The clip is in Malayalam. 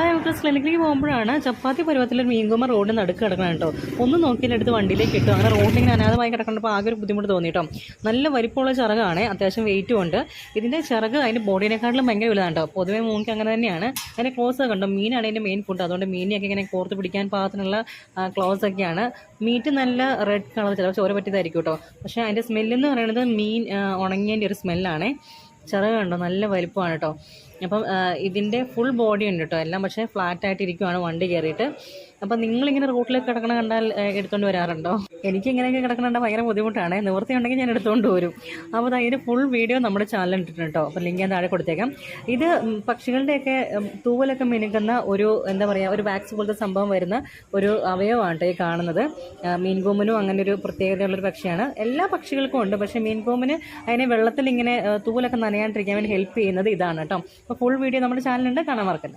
ആ ഡോക്ടർ ക്ലിനിക്കിലേക്ക് പോകുമ്പോഴാണ് ചപ്പാത്തി പരുവത്തിലൊരു മീൻകുമ റോഡ് നടുക്ക് കിടക്കണം കേട്ടോ. ഒന്ന് നോക്കിയതിന്റെ എടുത്ത് വണ്ടിയിലേക്ക് ഇട്ടു. അങ്ങനെ റോഡിൽ ഇങ്ങനെ അനാഥമായി കിടക്കുന്നപ്പോൾ ആകെ ഒരു ബുദ്ധിമുട്ട് തോന്നി കേട്ടോ. നല്ല വലിപ്പമുള്ള ചിറകാണ്. അത്യാവശ്യം വെയിറ്റും ഉണ്ട്. ഇതിന്റെ ചിറക് അതിന്റെ ബോഡീനെക്കാട്ടിലും ഭയങ്കര വലുതാണ് കേട്ടോ. പൊതുവേ മൂങ്ങി അങ്ങനെ തന്നെയാണ്. അതിന്റെ ക്ലോസ് കണ്ടോ? മീനാണ് അതിന്റെ മെയിൻ ഫുഡ് അതുകൊണ്ട് മീനിനെയൊക്കെ ഇങ്ങനെ കോർത്ത് പിടിക്കാൻ പാകത്തിനുള്ള ക്ലോസ് ഒക്കെയാണ്. മീറ്റ് നല്ല റെഡ് കളർ ചിലപ്പോൾ ചോര പറ്റിയതായിരിക്കും കേട്ടോ. പക്ഷേ അതിന്റെ സ്മെല്ലെന്ന് പറയുന്നത് മീൻ ഉണങ്ങിയതിന്റെ ഒരു സ്മെല്ലാണ് ചിറക് കണ്ടോ? നല്ല വലിപ്പമാണ് കേട്ടോ. അപ്പം ഇതിന്റെ ഫുൾ ബോഡി ഉണ്ട് കേട്ടോ. എല്ലാം പക്ഷേ ഫ്ലാറ്റായിട്ട് ഇരിക്കുവാണ് വണ്ടി കയറിയിട്ട്. അപ്പം നിങ്ങളിങ്ങനെ റോട്ടിലേക്ക് കിടക്കണ കണ്ടാൽ എടുത്തുകൊണ്ട് വരാറുണ്ടോ? എനിക്ക് ഇങ്ങനെയൊക്കെ കിടക്കണ ഭയങ്കര ബുദ്ധിമുട്ടാണ്. നിവൃത്തി ഉണ്ടെങ്കിൽ ഞാൻ എടുത്തുകൊണ്ട് വരും. അപ്പോൾ അതിന്റെ ഫുൾ വീഡിയോ നമ്മുടെ ചാനലിൽ ഇട്ടിട്ടുണ്ട് കേട്ടോ. അപ്പം ലിങ്ക് ഞാൻ താഴെ കൊടുത്തേക്കാം. ഇത് പക്ഷികളുടെയൊക്കെ തൂവലൊക്കെ മിനുക്കുന്ന ഒരു എന്താ പറയുക ഒരു വാക്സ് പോലത്തെ സംഭവം വരുന്ന ഒരു അവയവമാണ് ഈ കാണുന്നത്. മീൻകൂമ്പനും അങ്ങനെ ഒരു പ്രത്യേകതയുള്ളൊരു പക്ഷിയാണ്. എല്ലാ പക്ഷികൾക്കും ഉണ്ട്. പക്ഷേ മീൻകൂമ്പിന് അതിനെ വെള്ളത്തിൽ ഇങ്ങനെ തൂവലൊക്കെ തൂവലൊക്കെ നനയാണ്ടിരിക്കാൻ വേണ്ടി ഹെൽപ്പ് ചെയ്യുന്നത് ഇതാണ് കേട്ടോ. അപ്പോൾ ഫുൾ വീഡിയോ നമ്മുടെ ചാനലുണ്ട് കാണാൻ മറക്കണ്ട.